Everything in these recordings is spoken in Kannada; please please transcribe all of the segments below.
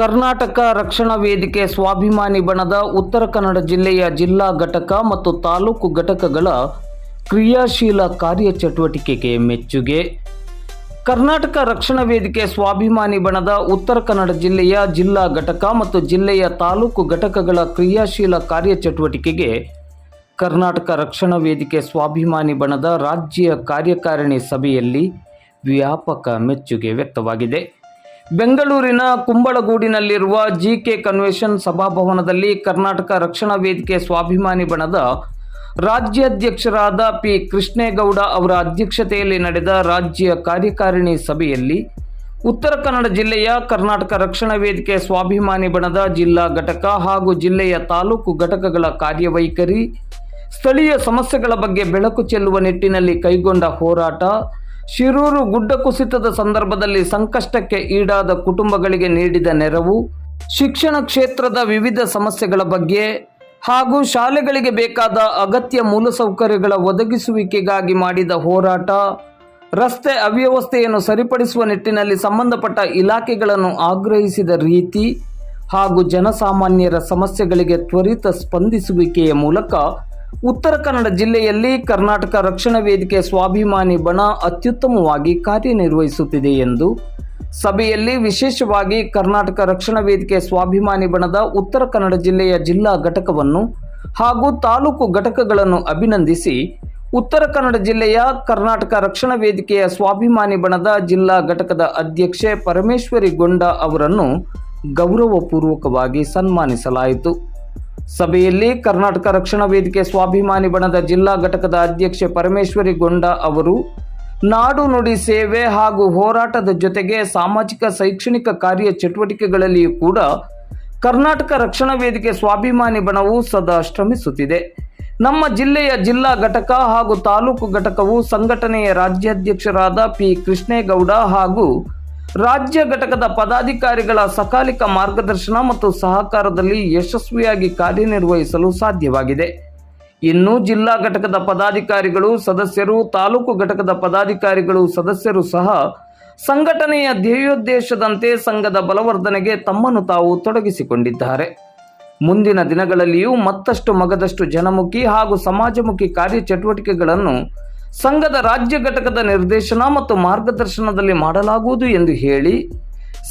ಕರ್ನಾಟಕ ರಕ್ಷಣಾ ವೇದಿಕೆ ಸ್ವಾಭಿಮಾನಿ ಬಣದ ಉತ್ತರ ಕನ್ನಡ ಜಿಲ್ಲೆಯ ಜಿಲ್ಲಾ ಘಟಕ ಮತ್ತು ತಾಲೂಕು ಘಟಕಗಳ ಕ್ರಿಯಾಶೀಲ ಕಾರ್ಯಚಟುವಟಿಕೆಗೆ ಮೆಚ್ಚುಗೆ. ಕರ್ನಾಟಕ ರಕ್ಷಣಾ ವೇದಿಕೆ ಸ್ವಾಭಿಮಾನಿ ಬಣದ ಉತ್ತರ ಕನ್ನಡ ಜಿಲ್ಲೆಯ ಜಿಲ್ಲಾ ಘಟಕ ಮತ್ತು ಜಿಲ್ಲೆಯ ತಾಲೂಕು ಘಟಕಗಳ ಕ್ರಿಯಾಶೀಲ ಕಾರ್ಯಚಟುವಟಿಕೆಗೆ ಕರ್ನಾಟಕ ರಕ್ಷಣಾ ವೇದಿಕೆ ಸ್ವಾಭಿಮಾನಿ ಬಣದ ರಾಜ್ಯ ಕಾರ್ಯಕಾರಿಣಿ ಸಭೆಯಲ್ಲಿ ವ್ಯಾಪಕ ಮೆಚ್ಚುಗೆ ವ್ಯಕ್ತವಾಗಿದೆ. ಬೆಂಗಳೂರಿನ ಕುಂಬಳಗೂಡಿನಲ್ಲಿರುವ ಜಿಕೆ ಕನ್ವೆನ್ಷನ್ ಸಭಾಭವನದಲ್ಲಿ ಕರ್ನಾಟಕ ರಕ್ಷಣಾ ವೇದಿಕೆ ಸ್ವಾಭಿಮಾನಿ ಬಣದ ರಾಜ್ಯಾಧ್ಯಕ್ಷರಾದ ಪಿ ಕೃಷ್ಣೇಗೌಡ ಅವರ ಅಧ್ಯಕ್ಷತೆಯಲ್ಲಿ ನಡೆದ ರಾಜ್ಯ ಕಾರ್ಯಕಾರಿಣಿ ಸಭೆಯಲ್ಲಿ ಉತ್ತರ ಕನ್ನಡ ಜಿಲ್ಲೆಯ ಕರ್ನಾಟಕ ರಕ್ಷಣಾ ವೇದಿಕೆ ಸ್ವಾಭಿಮಾನಿ ಬಣದ ಜಿಲ್ಲಾ ಘಟಕ ಹಾಗೂ ಜಿಲ್ಲೆಯ ತಾಲೂಕು ಘಟಕಗಳ ಕಾರ್ಯವೈಖರಿ, ಸ್ಥಳೀಯ ಸಮಸ್ಯೆಗಳ ಬಗ್ಗೆ ಬೆಳಕು ಚೆಲ್ಲುವ ನಿಟ್ಟಿನಲ್ಲಿ ಕೈಗೊಂಡ ಹೋರಾಟ ಶಿರೂರು ಗುಡ್ಡ ಕುಸಿತದ ಸಂದರ್ಭದಲ್ಲಿ ಸಂಕಷ್ಟಕ್ಕೆ ಈಡಾದ ಕುಟುಂಬಗಳಿಗೆ ನೀಡಿದ ನೆರವು, ಶಿಕ್ಷಣ ಕ್ಷೇತ್ರದ ವಿವಿಧ ಸಮಸ್ಯೆಗಳ ಬಗ್ಗೆ ಹಾಗೂ ಶಾಲೆಗಳಿಗೆ ಬೇಕಾದ ಅಗತ್ಯ ಮೂಲಸೌಕರ್ಯಗಳ ಒದಗಿಸುವಿಕೆಗಾಗಿ ಮಾಡಿದ ಹೋರಾಟ, ರಸ್ತೆ ಅವ್ಯವಸ್ಥೆಯನ್ನು ಸರಿಪಡಿಸುವ ನಿಟ್ಟಿನಲ್ಲಿ ಸಂಬಂಧಪಟ್ಟ ಇಲಾಖೆಗಳನ್ನು ಆಗ್ರಹಿಸಿದ ರೀತಿ ಹಾಗೂ ಜನಸಾಮಾನ್ಯರ ಸಮಸ್ಯೆಗಳಿಗೆ ತ್ವರಿತ ಸ್ಪಂದಿಸುವಿಕೆಯ ಮೂಲಕ ಉತ್ತರ ಕನ್ನಡ ಜಿಲ್ಲೆಯಲ್ಲಿ ಕರ್ನಾಟಕ ರಕ್ಷಣಾ ವೇದಿಕೆ ಸ್ವಾಭಿಮಾನಿ ಬಣ ಅತ್ಯುತ್ತಮವಾಗಿ ಕಾರ್ಯನಿರ್ವಹಿಸುತ್ತಿದೆ ಎಂದು ಸಭೆಯಲ್ಲಿ ವಿಶೇಷವಾಗಿ ಕರ್ನಾಟಕ ರಕ್ಷಣಾ ವೇದಿಕೆ ಸ್ವಾಭಿಮಾನಿ ಬಣದ ಉತ್ತರ ಕನ್ನಡ ಜಿಲ್ಲೆಯ ಜಿಲ್ಲಾ ಘಟಕವನ್ನು ಹಾಗೂ ತಾಲೂಕು ಘಟಕಗಳನ್ನು ಅಭಿನಂದಿಸಿ ಉತ್ತರ ಕನ್ನಡ ಜಿಲ್ಲೆಯ ಕರ್ನಾಟಕ ರಕ್ಷಣಾ ವೇದಿಕೆಯ ಸ್ವಾಭಿಮಾನಿ ಬಣದ ಜಿಲ್ಲಾ ಘಟಕದ ಅಧ್ಯಕ್ಷೆ ಪರಮೇಶ್ವರಿ ಗೊಂಡ ಅವರನ್ನು ಗೌರವಪೂರ್ವಕವಾಗಿ ಸನ್ಮಾನಿಸಲಾಯಿತು. ಸಭೆಯಲ್ಲಿ ಕರ್ನಾಟಕ ರಕ್ಷಣಾ ವೇದಿಕೆ ಸ್ವಾಭಿಮಾನಿ ಬಣದ ಜಿಲ್ಲಾ ಘಟಕದ ಅಧ್ಯಕ್ಷೆ ಪರಮೇಶ್ವರಿ ಗೊಂಡ ಅವರು, ನಾಡು ನುಡಿ ಸೇವೆ ಹಾಗೂ ಹೋರಾಟದ ಜೊತೆಗೆ ಸಾಮಾಜಿಕ ಶೈಕ್ಷಣಿಕ ಕಾರ್ಯ ಚಟುವಟಿಕೆಗಳಲ್ಲಿಯೂ ಕೂಡ ಕರ್ನಾಟಕ ರಕ್ಷಣಾ ವೇದಿಕೆ ಸ್ವಾಭಿಮಾನಿ ಬಣವು ಸದಾ ಶ್ರಮಿಸುತ್ತಿದೆ. ನಮ್ಮ ಜಿಲ್ಲೆಯ ಜಿಲ್ಲಾ ಘಟಕ ಹಾಗೂ ತಾಲೂಕು ಘಟಕವು ಸಂಘಟನೆಯ ರಾಜ್ಯಾಧ್ಯಕ್ಷರಾದ ಪಿ ಕೃಷ್ಣೇಗೌಡ ಹಾಗೂ ರಾಜ್ಯ ಘಟಕದ ಪದಾಧಿಕಾರಿಗಳ ಸಕಾಲಿಕ ಮಾರ್ಗದರ್ಶನ ಮತ್ತು ಸಹಕಾರದಲ್ಲಿ ಯಶಸ್ವಿಯಾಗಿ ಕಾರ್ಯನಿರ್ವಹಿಸಲು ಸಾಧ್ಯವಾಗಿದೆ. ಇನ್ನು ಜಿಲ್ಲಾ ಘಟಕದ ಪದಾಧಿಕಾರಿಗಳು, ಸದಸ್ಯರು, ತಾಲೂಕು ಘಟಕದ ಪದಾಧಿಕಾರಿಗಳು, ಸದಸ್ಯರು ಸಹ ಸಂಘಟನೆಯ ಧ್ಯೇಯೋದ್ದೇಶದಂತೆ ಸಂಘದ ಬಲವರ್ಧನೆಗೆ ತಮ್ಮನ್ನು ತಾವು ತೊಡಗಿಸಿಕೊಂಡಿದ್ದಾರೆ. ಮುಂದಿನ ದಿನಗಳಲ್ಲಿಯೂ ಮತ್ತಷ್ಟು ಮಗದಷ್ಟು ಜನಮುಖಿ ಹಾಗೂ ಸಮಾಜಮುಖಿ ಕಾರ್ಯಚಟುವಟಿಕೆಗಳನ್ನು ಸಂಘದ ರಾಜ್ಯ ಘಟಕದ ನಿರ್ದೇಶನ ಮತ್ತು ಮಾರ್ಗದರ್ಶನದಲ್ಲಿ ಮಾಡಲಾಗುವುದು ಎಂದು ಹೇಳಿ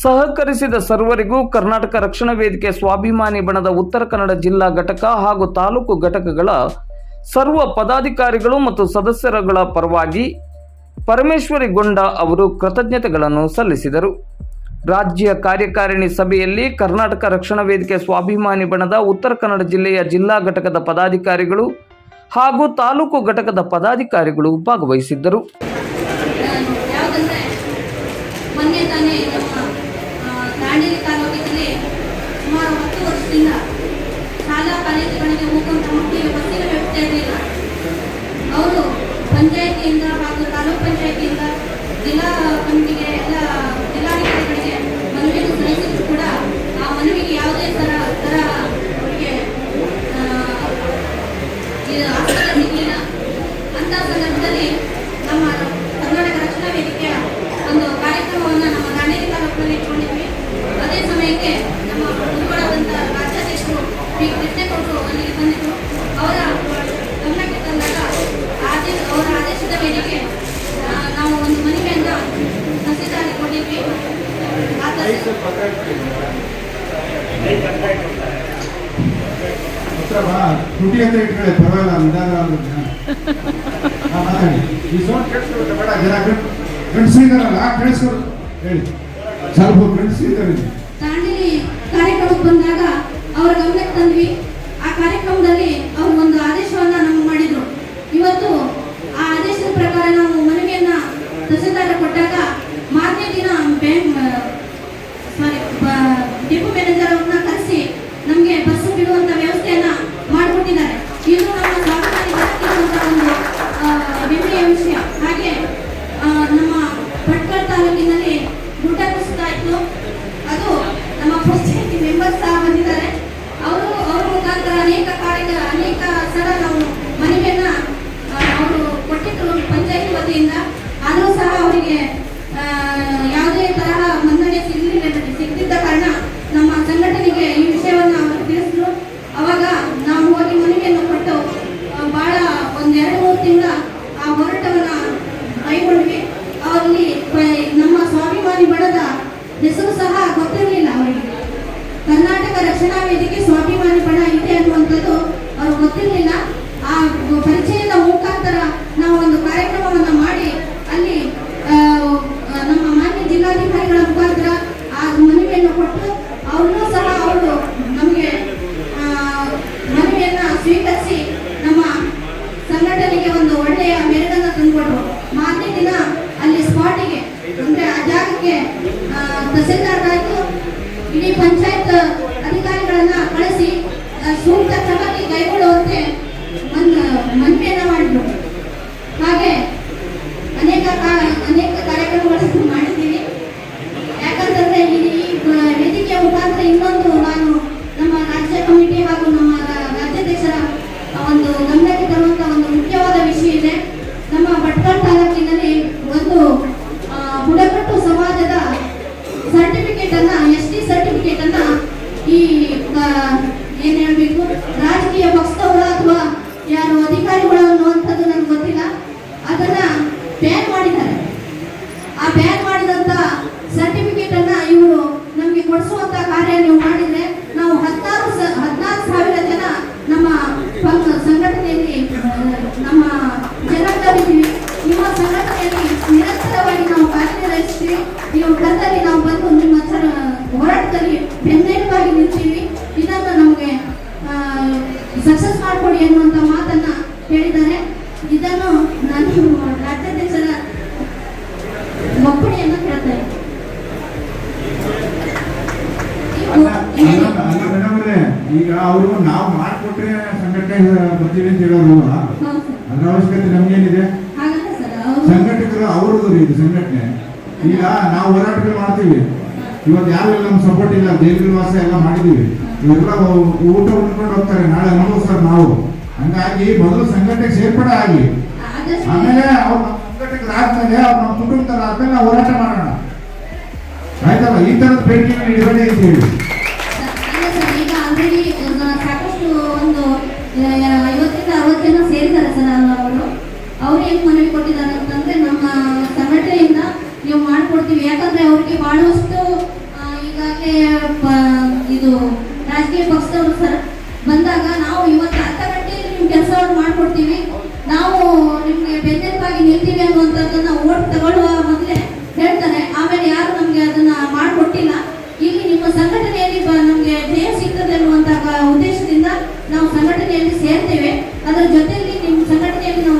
ಸಹಕರಿಸಿದ ಸರ್ವರಿಗೂ ಕರ್ನಾಟಕ ರಕ್ಷಣಾ ವೇದಿಕೆ ಸ್ವಾಭಿಮಾನಿ ಬಣದ ಉತ್ತರ ಕನ್ನಡ ಜಿಲ್ಲಾ ಘಟಕ ಹಾಗೂ ತಾಲೂಕು ಘಟಕಗಳ ಸರ್ವ ಪದಾಧಿಕಾರಿಗಳು ಮತ್ತು ಸದಸ್ಯರುಗಳ ಪರವಾಗಿ ಪರಮೇಶ್ವರಿ ಗೊಂಡ ಅವರು ಕೃತಜ್ಞತೆಗಳನ್ನು ಸಲ್ಲಿಸಿದರು. ರಾಜ್ಯ ಕಾರ್ಯಕಾರಿಣಿ ಸಭೆಯಲ್ಲಿ ಕರ್ನಾಟಕ ರಕ್ಷಣಾ ವೇದಿಕೆ ಸ್ವಾಭಿಮಾನಿ ಬಣದ ಉತ್ತರ ಕನ್ನಡ ಜಿಲ್ಲೆಯ ಜಿಲ್ಲಾ ಘಟಕದ ಪದಾಧಿಕಾರಿಗಳು ಹಾಗೂ ತಾಲೂಕು ಘಟಕದ ಪದಾಧಿಕಾರಿಗಳು ಭಾಗವಹಿಸಿದ್ದರು. ಮೊನ್ನೆ ತಾನೇ ನಮ್ಮ ದಾಂಡೇಲಿ ತಾಲೂಕಿನಲ್ಲಿ ಸುಮಾರು ಹತ್ತು ವರ್ಷದಿಂದ ಶಾಲಾ ಕಾಲೇಜುಗಳಿಗೆ ಹೋಗುವಂಥ ಮಕ್ಕಳಿಗೆ ಬಸ್ಸಿನ ವ್ಯವಸ್ಥೆ ಇರಲಿಲ್ಲ ಅವರು ಪಂಚಾಯಿತಿಯಿಂದ ಹಾಗೂ ತಾಲೂಕ್ ಪಂಚಾಯಿತಿಯಿಂದ ಜಿಲ್ಲಾ ಕಮಿಟಿಗೆ ಎಲ್ಲ ಜಿಲ್ಲಾಧಿಕಾರಿಗಳಿಗೆ ಮನವಿಯನ್ನು ಸಲ್ಲಿಸಿದ್ರು ಕೂಡ ಆ ಮನವಿಗೆ ಯಾವುದೇ ಥರ ಥರ ಅವರಿಗೆ ಆ, ಇದು ಆಸ್ಪತ್ರೆ ಸಿಗಲಿಲ್ಲ ಅಂತ ಸಂದರ್ಭದಲ್ಲಿ ನಮ್ಮ ಕರ್ನಾಟಕ ರಕ್ಷಣಾ ವೇದಿಕೆಯ ಒಂದು ಕಾರ್ಯಕ್ರಮವನ್ನು ನಮ್ಮ ದಾಂಡೇಲಿ ತಾಲೂಕಿನಲ್ಲಿ ಇಟ್ಕೊಂಡಿದ್ವಿ ಅದೇ ಸಮಯಕ್ಕೆ ನಮ್ಮ ಮುಂದುವರೆದಂಥ ರಾಜ್ಯಾಧ್ಯಕ್ಷರು ಪಿ ಕೃಷ್ಣೇಗೌಡರು ಅಲ್ಲಿಗೆ ಬಂದಿದ್ರು ಅವರ ಗಮನಕ್ಕೆ ತಂದಾಗ ಆದೇಶ ಅವರ ಆದೇಶದ ಮೇರೆಗೆ ಆ, ನಾವು ಒಂದು ಮನವಿಯನ್ನು ತಹಸೀಲ್ದಾರ್ಗೆ ಕೊಟ್ಟಿದ್ವಿ ಆ ಹತ್ರ ಬಾ ತುಟಿ ಅಂತ ಇಟ್ಕೊಳ್ಳಿ. ಪರವಾಗಿಲ್ಲ ನಿಧಾನ ಆಗುತ್ತೆ. ಹಾ, ಮಾತಾಡಿ. ಈ ಸೌಂಡ್ ಕೇಳಿಸ್ಕೊಳ್ಳುತ್ತೆ ಬೇಡ. ಜನ ಗಂಡಸಿದಾರಲ್ಲ ಕೇಳಿಸ್ಕೊಡು ಹೇಳಿ. ಸ್ವಲ್ಪ ಗಂಡಸಿದ್ದಾರೆ ದಾಂಡೇಲಿ ಕಾರ್ಯಕ್ರಮಕ್ಕೆ ಬಂದಾಗ ಅವರ ಗಮನಕ್ಕೆ ತಂದ್ವಿ. ಆ ಕಾರ್ಯಕ್ರಮದಲ್ಲಿ ಅವರು ಒಂದು ಆದೇಶವನ್ನ ನಮ್ಗೆ ಮಾಡಿದ್ರು ಇವತ್ತು ಆ ಆದೇಶದ ಪ್ರಕಾರ ನಾವು ಮನವಿಯನ್ನ ತಹಸೀಲ್ದಾರ್ ಕೊಟ್ಟಾಗ ಮಾರನೇ ದಿನ ಬ್ಯಾಂಕ್ ಸಾರಿ ಡಿಪೋ ಮ್ಯಾನೇಜರ್ ಅವ್ರನ್ನ ಕರೆಸಿ ನಮಗೆ ಬಸ್ ಬಿಡುವಂತ ವ್ಯವಸ್ಥೆಯನ್ನ ಮಾಡಿಕೊಟ್ಟಿದ್ದಾರೆ ಇದು ನಮ್ಮ ಸ್ವಾಭಿಮಾನಿ ಬದುಕಿರುವಂತ ಒಂದು ಆ, ಹೆಮ್ಮೆಯ ವಿಷಯ ಹಾಗೆ ನಮ್ಮ ಭಟ್ಕಳ ತಾಲೂಕಿನಲ್ಲಿ ಗುಡ್ಡ ಕುಸಿತ ಅವರಲ್ಲಿ ನಮ್ಮ ಸ್ವಾಭಿಮಾನಿ ಬಡದ ಹೆಸರು ಸಹ ಗೊತ್ತಿರಲಿಲ್ಲ ಅವರಿಗೆ. ಕರ್ನಾಟಕ ರಕ್ಷಣಾ ವೇದಿಕೆ ಸ್ವಾಭಿಮಾನಿ ಬಣ ಇದೆ ಅನ್ನುವಂಥದ್ದು ಅವ್ರು ಗೊತ್ತಿರಲಿಲ್ಲ. ಆ ಪರಿಚಯದ ಮುಖಾಂತರ ನಾವು ಒಂದು ಕಾರ್ಯಕ್ರಮವನ್ನು ಮಾಡಿ ಅಲ್ಲಿ ಸರ್ಟಿಫಿಕೇಟ್ ಈ ಏನ್ ಹೇಳ್ಬೇಕು? ರಾಜಕೀಯ ಪಕ್ಷದವರ ಅಥವಾ ಯಾರು ಅಧಿಕಾರಿಗಳು ಅನ್ನುವಂಥದ್ದು ನನಗೆ ಗೊತ್ತಿಲ್ಲ. ಅದನ್ನ ಬ್ಯಾನ್ ಮಾಡಿದ್ದಾರೆ. ಆ ಬ್ಯಾನ್ ಮಾಡಿದಂತ ಸರ್ಟಿಫಿಕೇಟ್ ಅನ್ನ ಇವರು ನಮಗೆ ಕೊಡಿಸುವಂತ ಕಾರ್ಯ ನೀವು ಮಾಡಿದ್ರೆ ನಾವು ಹದಿನಾರು ಹದಿನಾರು ಸಾವಿರ ಜನ ನಮ್ಮ ಸಂಘಟನೆಯಲ್ಲಿ, ನಮ್ಮ ಜನರಿದ್ದೀವಿ ನಿಮ್ಮ ಸಂಘಟನೆಯಲ್ಲಿ ನಿರಂತರವಾಗಿ ನಾವು ಕಾರ್ಯನಿರ್ವಹಿಸ್ತೀವಿ. ನೀವು ಕರ್ತಲ್ಲಿ ನಾವು ಬಂದು ಹೋರಾಟದಲ್ಲಿ ಬೆನ್ನೆಲುಬಾಗಿ ನಿಲ್ತೀವಿ ಇದನ್ನು ನಮಗೆ ಸಕ್ಸಸ್ ಮಾಡಿಕೊಡಿ ಅನ್ನುವಂಥ ಮಾತನ್ನ ಹೇಳಿದ್ದಾರೆ. ಇದನ್ನು ನಾನು ರಾಜ್ಯಾಧ್ಯಕ್ಷರ ಒಪ್ಪಣೆಯನ್ನು ಕೇಳ್ತಾ ಈಗ ಅವರು ನಾವು ಮಾಡಿಕೊಟ್ರೆ ಸಂಘಟನೆ ಬರ್ತೀವಿ ಅಂತ ಹೇಳೋರು ಅದರ ಅವಶ್ಯಕತೆ ನಮ್ಗೇನಿದೆ? ಸಂಘಟಕರು ಅವ್ರದ್ದು ಇದು ಸಂಘಟನೆ. ಈಗ ನಾವು ಹೋರಾಟಗಳು ಮಾಡ್ತೀವಿ. ಇವತ್ತು ಯಾರು ನಮ್ಮ ಸಪೋರ್ಟ್ ಇಲ್ಲ ಜೈಲು ವಾಸ ಎಲ್ಲ ಮಾಡಿದೀವಿ ಇವೆಲ್ಲ ಊಟ ಉಂಡ್ಕೊಂಡು ಹೋಗ್ತಾರೆ ನಾಳೆ ಸರ್ ನಾವು. ಹಂಗಾಗಿ ಮೊದಲು ಸಂಘಟನೆ ಸೇರ್ಪಡೆ ಆಗಲಿ. ಆಮೇಲೆ ಅವ್ರು ನಮ್ಮ ಸಂಘಟಕರು ಆದ್ಮೇಲೆ ಅವ್ರು ನಮ್ಮ ಕುಟುಂಬದವ್ರು ಆದ್ಮೇಲೆ ನಾವು ಹೋರಾಟ ಮಾಡೋಣ. ಆಯ್ತಲ್ಲ? ಈ ತರದ ಬೇಡಿಕೆ ಇಡಬೇಡಿ ಅಂತ ಹೇಳಿ. ಸೇರಿದ್ದಾರೆ ಸರ್ ಅವರು. ಅವ್ರು ಏನ್ ಮನವಿ ಕೊಟ್ಟಿದ್ದಾರೆ ಅಂತಂದ್ರೆ ನಮ್ಮ ನೀವು ಮಾಡ್ಕೊಡ್ತೀವಿ. ಯಾಕಂದ್ರೆ ಅವ್ರಿಗೆ ಬಹಳಷ್ಟು ಈಗಾಗಲೇ ಇದು ರಾಜಕೀಯ ಪಕ್ಷದವರು ಸರ್ ಬಂದಾಗ ನಾವು ಇವತ್ತು ಅರ್ಧ ಗಂಟೆಯಲ್ಲಿ ನಿಮ್ಮ ಕೆಲಸವನ್ನು ಮಾಡ್ಕೊಡ್ತೀವಿ. ನಾವು ನಿಮಗೆ ಬೆನ್ನೆಲುಬಾಗಿ ನಿಲ್ತೀವಿ ಅನ್ನುವಂಥದ್ದನ್ನ ಓಟ್ ತಗೊಳ್ಳುವ ಮೊದಲೇ ಹೇಳ್ತಾರೆ. ಆಮೇಲೆ ಯಾರು ನಮಗೆ ಅದನ್ನ ಮಾಡಿಕೊಟ್ಟಿಲ್ಲ. ಇಲ್ಲಿ ನಿಮ್ಮ ಸಂಘಟನೆಯಲ್ಲಿ ನಮಗೆ ಜಯ ಸಿಗ್ತದೆ ಅನ್ನುವಂಥ ಉದ್ದೇಶದಿಂದ ನಾವು ಸಂಘಟನೆಯಲ್ಲಿ ಸೇರ್ತೇವೆ. ಅದರ ಜೊತೆಯಲ್ಲಿ ನಿಮ್ಮ ಸಂಘಟನೆಯಲ್ಲಿ ನಾವು